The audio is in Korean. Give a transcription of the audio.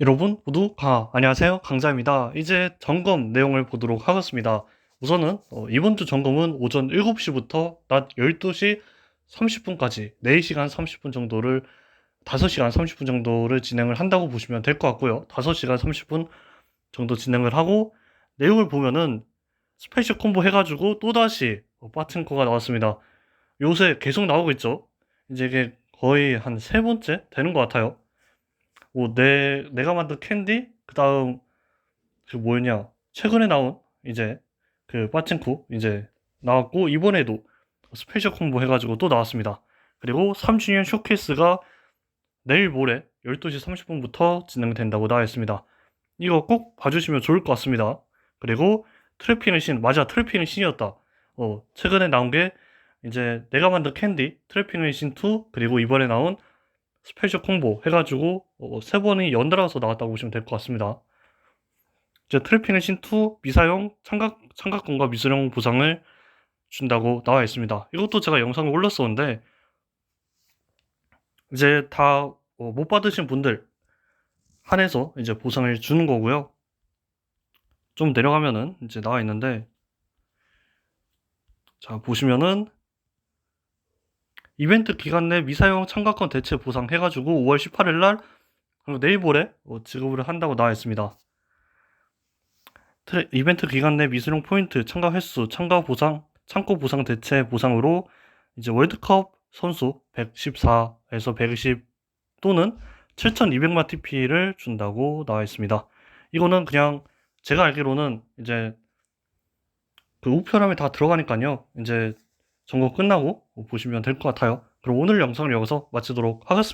여러분 모두 가 안녕하세요. 강자입니다. 이제 점검 내용을 보도록 하겠습니다. 우선은 어, 이번 주 점검은 오전 7시부터 낮 12시 30분까지 4시간 30분 정도를 5시간 30분 정도를 진행을 한다고 보시면 될 것 같고요. 5시간 30분 정도 진행을 하고 내용을 보면은 스페셜 콤보 해가지고 또다시 어, 빠친코가 나왔습니다. 요새 계속 나오고 있죠? 이제 이게 거의 한 세 번째 되는 것 같아요 뭐, 내, 내가 만든 캔디, 그 다음, 그 뭐였냐, 최근에 나온, 이제, 그, 빠친코, 이제, 나왔고, 이번에도 스페셜 콤보 해가지고 또 나왔습니다. 그리고 3주년 쇼케이스가 내일 모레 12시 30분부터 진행된다고 나와 있습니다. 이거 꼭 봐주시면 좋을 것 같습니다. 그리고 트래핑의 신, 맞아, 트래핑의 신이었다. 어, 최근에 나온 게, 이제, 내가 만든 캔디, 트래핑의 신 2, 그리고 이번에 나온 스페셜 콤보 해가지고 어, 세 번이 연달아서 나왔다고 보시면 될 것 같습니다. 이제 트래핑의 신2 미사용 참각, 참각권과 미수령 보상을 준다고 나와 있습니다. 이것도 제가 영상을 올렸었는데 이제 다 어, 못 받으신 분들 한해서 이제 보상을 주는 거고요. 좀 내려가면은 이제 나와 있는데 자 보시면은 이벤트 기간 내 미사용 참가권 대체 보상 해가지고 5월 18일 날 그리고 내일 모레 어, 지급을 한다고 나와 있습니다. 이벤트 기간 내 미수용 포인트 참가 횟수 참가 보상 참고 보상 대체 보상으로 이제 월드컵 선수 114에서 120 또는 7,200만 TP를 준다고 나와 있습니다. 이거는 그냥 제가 알기로는 이제 그 우편함에 다 들어가니까요. 이제 점검 끝나고 보시면 될 것 같아요. 그럼 오늘 영상을 여기서 마치도록 하겠습니다.